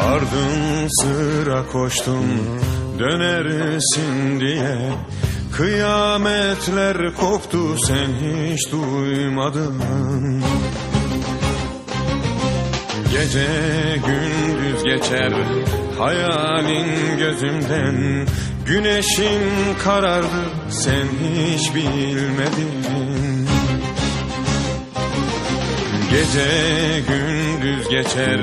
Ardın sıra koştum dönersin diye. Kıyametler koptu sen hiç duymadın. Gece gündüz geçer hayalin gözümden. Güneşin karardı sen hiç bilmedin Gece gündüz geçer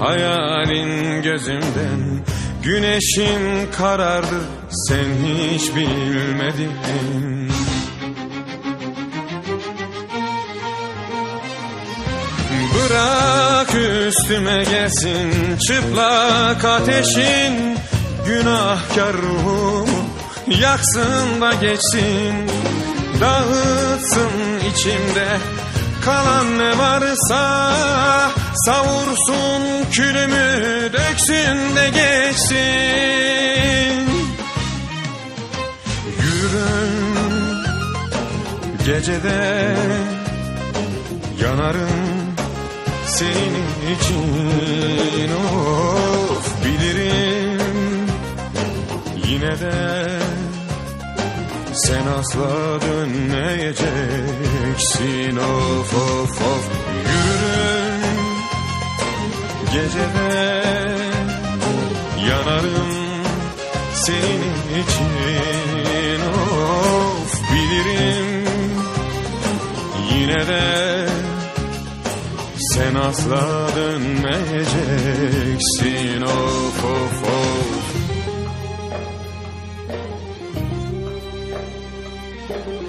hayalin gözümden. Güneşin karardı sen hiç bilmedin. Bırak üstüme gelsin çıplak ateşin. Günahkar ruhumu yaksın da geçsin. Dağıtsın içimde kalan ne varsa Savursun külümü döksün de geçsin. Yürürüm gecede yanarım senin için. Of bilirim yine de sen asla dönmeyeceksin. Of of of. Yürürüm. Gecede yanarım senin için. Of bilirim. Yine de sen asla dönmeyeceksin. Of of of Thank you.